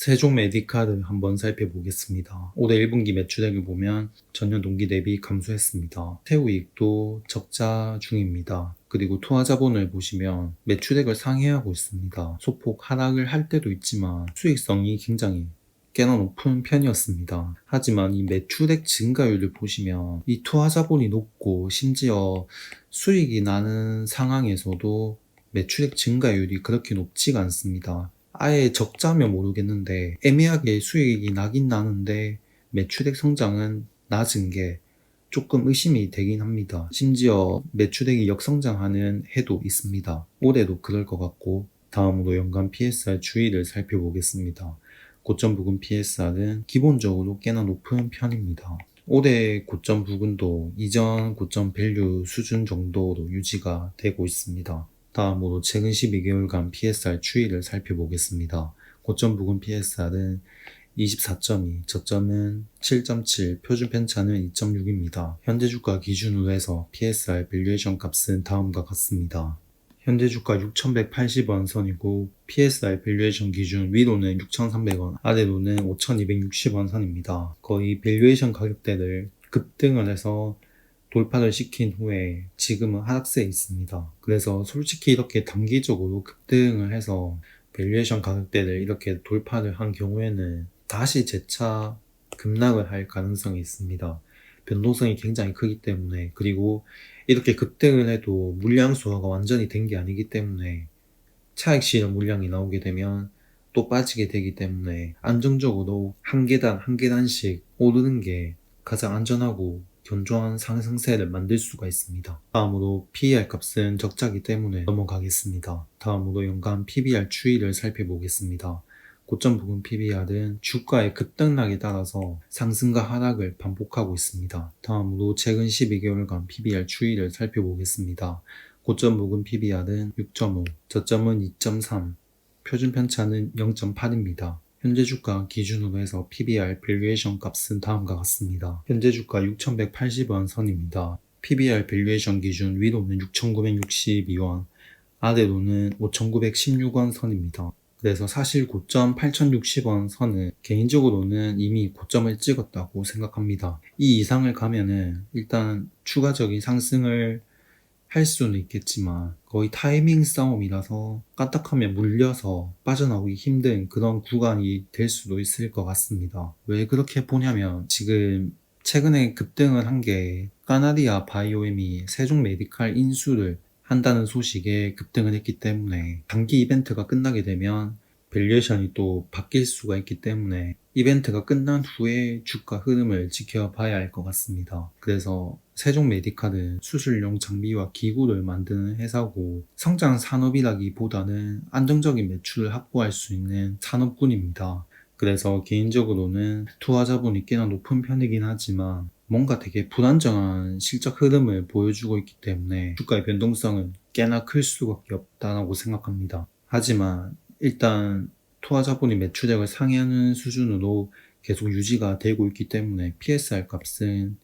세종 메디카를 한번 살펴보겠습니다. 올해 1분기 매출액을 보면 전년 동기 대비 감소했습니다. 세후 이익도 적자 중입니다. 그리고 투하자본을 보시면 매출액을 상회하고 있습니다. 소폭 하락을 할 때도 있지만 수익성이 굉장히 꽤나 높은 편이었습니다. 하지만 이 매출액 증가율을 보시면 이 투하자본이 높고 심지어 수익이 나는 상황에서도 매출액 증가율이 그렇게 높지가 않습니다. 아예 적자면 모르겠는데 애매하게 수익이 나긴 나는데 매출액 성장은 낮은 게 조금 의심이 되긴 합니다. 심지어 매출액이 역성장하는 해도 있습니다. 올해도 그럴 것 같고 다음으로 연간 PSR 추이를 살펴보겠습니다. 고점 부근 PSR은 기본적으로 꽤나 높은 편입니다. 올해 고점 부근도 이전 고점 밸류 수준 정도로 유지가 되고 있습니다. 다음으로 최근 12개월간 PSR 추이를 살펴보겠습니다. 고점 부근 PSR은 24.2, 저점은 7.7, 표준 편차는 2.6입니다. 현재 주가 기준으로 해서 PSR 밸류에이션 값은 다음과 같습니다. 현재 주가 6,180원 선이고 PSR 밸류에이션 기준 위로는 6,300원, 아래로는 5,260원 선입니다. 거의 밸류에이션 가격대를 급등을 해서 돌파를 시킨 후에 지금은 하락세에 있습니다. 그래서 솔직히 이렇게 단기적으로 급등을 해서 밸류에이션 가격대를 이렇게 돌파를 한 경우에는 다시 재차 급락을 할 가능성이 있습니다. 변동성이 굉장히 크기 때문에 그리고 이렇게 급등을 해도 물량 소화가 완전히 된 게 아니기 때문에 차익 실현 물량이 나오게 되면 또 빠지게 되기 때문에 안정적으로 한 계단 한 계단씩 오르는 게 가장 안전하고 견조한 상승세를 만들 수가 있습니다. 다음으로 PER 값은 적자기 때문에 넘어가겠습니다. 다음으로 연간 PBR 추이를 살펴보겠습니다. 고점 부근 PBR은 주가의 급등락에 따라서 상승과 하락을 반복하고 있습니다. 다음으로 최근 12개월간 PBR 추이를 살펴보겠습니다. 고점 부근 PBR은 6.5, 저점은 2.3, 표준 편차는 0.8입니다. 현재 주가 기준으로 해서 PBR 밸류에이션 값은 다음과 같습니다. 현재 주가 6,180원 선입니다. PBR 밸류에이션 기준 위로는 6,962원, 아래로는 5,916원 선입니다. 그래서 사실 고점 8,060원 선은 개인적으로는 이미 고점을 찍었다고 생각합니다. 이 이상을 가면은 일단 추가적인 상승을 할 수는 있겠지만 거의 타이밍 싸움이라서 까딱하면 물려서 빠져나오기 힘든 그런 구간이 될 수도 있을 것 같습니다. 왜 그렇게 보냐면 지금 최근에 급등을 한 게 까나리아 바이오엠이 세종 메디칼 인수를 한다는 소식에 급등을 했기 때문에 단기 이벤트가 끝나게 되면 밸류에이션이 또 바뀔 수가 있기 때문에 이벤트가 끝난 후에 주가 흐름을 지켜봐야 할 것 같습니다. 그래서 세종 메디칼은 수술용 장비와 기구를 만드는 회사고 성장 산업이라기보다는 안정적인 매출을 확보할 수 있는 산업군입니다. 그래서 개인적으로는 투하자본이 꽤나 높은 편이긴 하지만 뭔가 되게 불안정한 실적 흐름을 보여주고 있기 때문에 주가의 변동성은 꽤나 클 수밖에 없다고 생각합니다. 하지만 일단 투하자본이 매출액을 상회하는 수준으로 계속 유지가 되고 있기 때문에 PSR 값은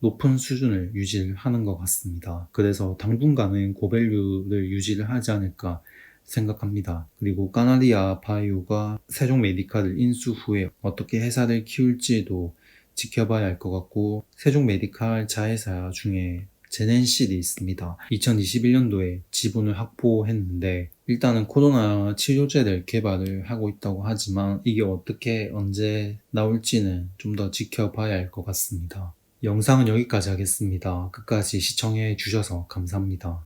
높은 수준을 유지를 하는 것 같습니다. 그래서 당분간은 고밸류를 유지를 하지 않을까 생각합니다. 그리고 까나리아 바이오가 세종 메디칼을 인수 후에 어떻게 회사를 키울지도 지켜봐야 할 것 같고 세종 메디칼 자회사 중에 제넨실이 있습니다. 2021년도에 지분을 확보했는데 일단은 코로나 치료제를 개발을 하고 있다고 하지만 이게 어떻게 언제 나올지는 좀 더 지켜봐야 할 것 같습니다. 영상은 여기까지 하겠습니다. 끝까지 시청해 주셔서 감사합니다.